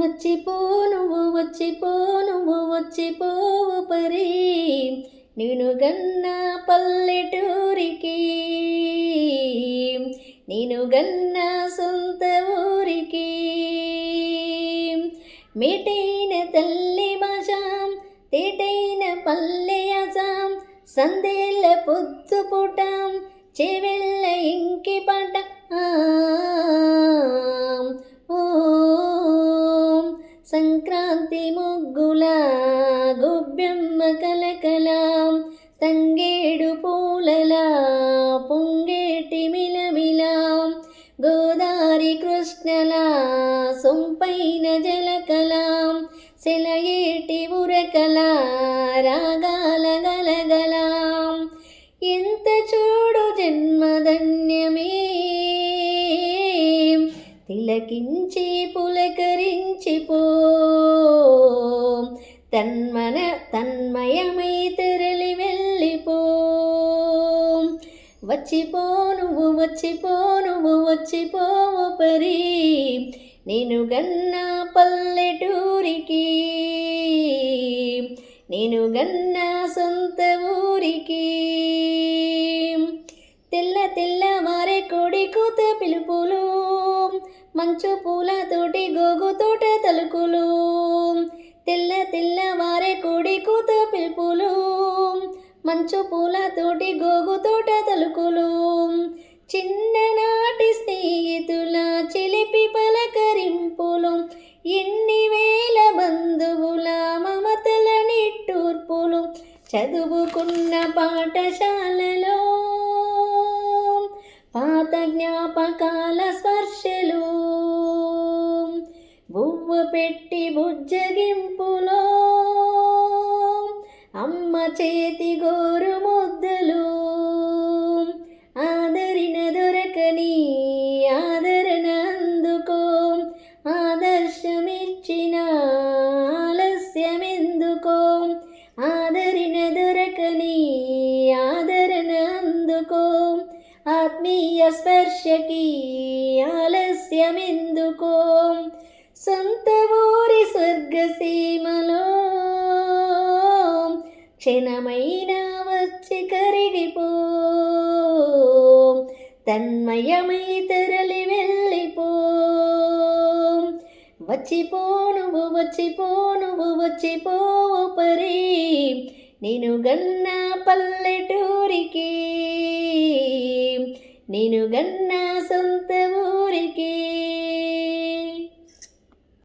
వచ్చిపో నువ్వు వచ్చిపో నువ్వు వచ్చిపోవు పరి. నేను గన్న పల్లెటూరికి నేను గన్న సొంత ఊరికి. మేటైన తల్లి భాషాం తేటైన పల్లె అజాం సందేళ్ళ పొద్దు పుటాం చెవెళ్ళ ఇంకి పట గొబ్బెమ్మ కలకల తంగేడు పూలలా పొంగేటి మిలమిలా గోదారి కృష్ణలా సొంపైన జలకలా సెలయేటి ఉరకలా రాగాల గలగలా. ఎంత చూడు జన్మధన్యమే! తిలకించి పులకరించిపో తన్మన తన్మయమై తెరలి వెళ్ళిపో వచ్చిపో నువ్వు వచ్చిపో నువ్వు వచ్చిపోవు పరి నేను గన్నా పల్లెటూరికి నేను గన్నా సొంత ఊరికి తెల్ల తెల్ల మారే కోడి కూత పిలుపులు మంచు పూలతోటి గోగు తోట తలుకులు మంచు పూలతోటి గోగు తోట తలుకులు. చిన్ననాటి స్నేహితుల చిలిపి పలకరింపులు. ఎన్ని వేల బంధువుల మమతల నిట్టూర్పులు. చదువుకున్న పాఠశాలలో పాత జ్ఞాపకాల స్పర్శలు. బువ్వ పెట్టి బుజ్జగింపు అమ్మ చేతి గోరు ముద్దలు. ఆదరిన దొరకని ఆదరణ అందుకో. ఆదర్శమిచ్చిన ఆలస్యమెందుకో. ఆదరిన దొరకని ఆదరణ అందుకో. ఆత్మీయ స్పర్శకి ఆలస్యమెందుకో. సొంత ఊరి స్వర్గసీమల క్షణమైన వచ్చి కరిగిపో తన్మయమై తరలి వెళ్ళిపో. వచ్చిపో నువ్వు వచ్చిపో నువ్వు వచ్చిపో పరి నేను గన్న పల్లెటూరికి. నేను గన్న సొంత ఊరికి.